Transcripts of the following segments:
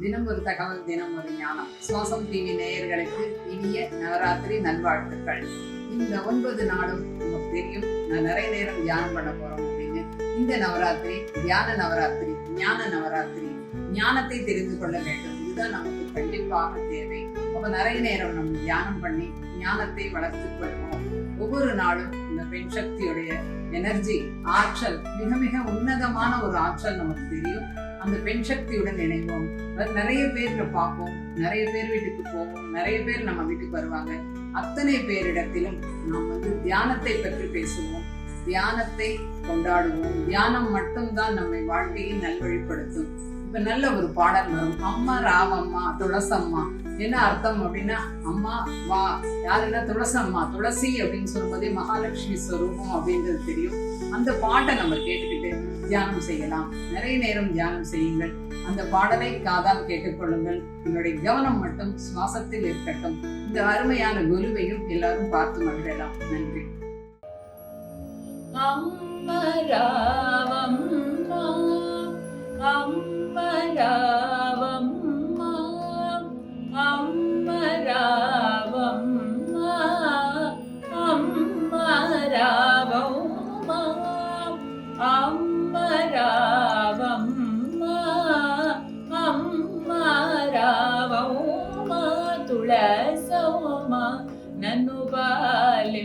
தினம் ஒரு தகவல் தினம் ஒரு ஞானம். சுவாசம் டிவி நேயர்களுக்கு இனிய நவராத்திரி நல்வாழ்த்துக்கள். இந்த ஒன்பது நாளும் நமக்கு தெரியும். நான் நிறைய நேரம் தியானம் பண்ண போறோம் அப்படின்னு. இந்த நவராத்திரி தியான நவராத்திரி ஞான நவராத்திரி ஞானத்தை தெரிந்து கொள்ள வேண்டும். இதுதான் நமக்கு கண்டிப்பாக தேவை. அப்ப நிறைய நேரம் நம்ம தியானம் பண்ணி ஞானத்தை வளர்த்துக் கொள்வோம். ஒவ்வொரு நாளும் இந்த பெண் சக்தியுடைய எனர்ஜி ஆற்றல் மிக மிக உன்னதமான ஒரு ஆற்றல் நமக்கு தெரியும். அந்த பெண் சக்தியுடன் இணைவோம். அதாவது நிறைய பேர்ல பார்ப்போம். நிறைய பேர் வீட்டுக்கு போவோம். நிறைய பேர் நம்ம வீட்டுக்கு வருவாங்க. அத்தனை பேரிடத்திலும் நாம் வந்து தியானத்தை பற்றி பேசுவோம். தியானத்தை கொண்டாடுவோம். தியானம் மட்டும்தான் நம்மை வாழ்க்கையை நல்வழிப்படுத்தும். இப்ப நல்ல ஒரு பாடல் வரும். அம்மா ராவம்மா துளசம்மா. என்ன அர்த்தம் அப்படின்னா அம்மா வா. யாருன்னா துளசம்மா துளசி அப்படின்னு சொல்லும்போதே மகாலட்சுமி ஸ்வரூபம் அப்படின்றது தெரியும். அந்த பாட்டை நம்ம கேட்டுக்கிட்டு தியானம் செய்யலாம். நிறைய நேரம் தியானம் செய்யுங்கள். அந்த பாடலை காதால் கேட்டுக்கொள்ளுங்கள் உங்களுடைய கவனம் மட்டும் சுவாசத்தில் இருக்கட்டும். இந்த அருமையான குருவையும் எல்லாரும் பார்த்து மகிழலாம். நன்றி. அம்ம ತುಳಸೋಮ నన్ను పాలింపవమ్మ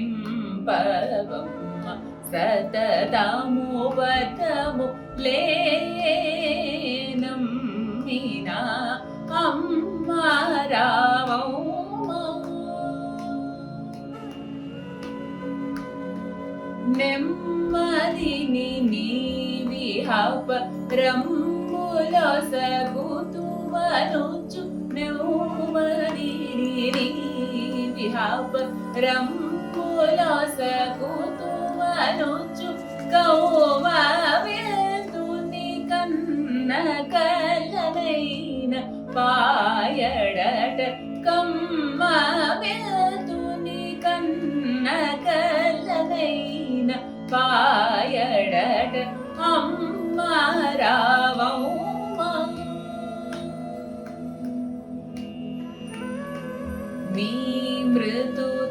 సతతము వతము లేనం మీనా అమ్మారావం నెమ్మదిని నీవి హప రమ్ములో సగుతువన విహప రమ్ములో సగుతువనుచు కౌమవేతుని కన్న కలనైన పాయడట కమ్మ వేతుని కన్న కలనైన పాయడట అమ్మ రావమ్మ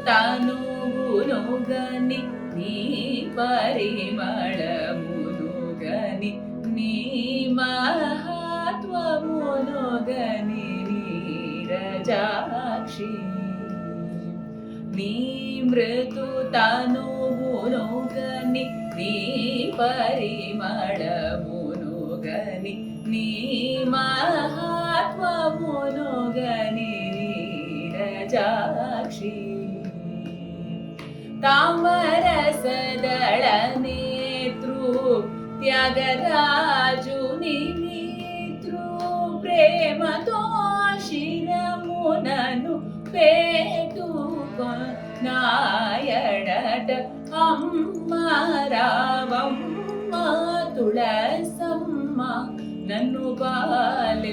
మృదు తనువునుగని నీ పరిమళమునుగని నీ మహత్వమునుగని నీరజాక్షి నీ మృదు తనువునుగని నీ పరిమళమునుగని నీ మహత్వమునుగని నీరజాక్షి ತಾಮರಸದಳ ನೇತೃ ತ್ಯಾಗರಾಜುನಿ ಮಿತೃ ಪ್ರೇಮ ದೋಷಿನ ಮುನನು ಪೇತು ನಾಯಡಟ ಅಮ್ಮ ರಾಮಮ್ಮ ತುಳಸಮ್ಮ నన్ను బాలింపవమ్మ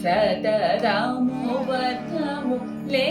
సతరాము వధము లే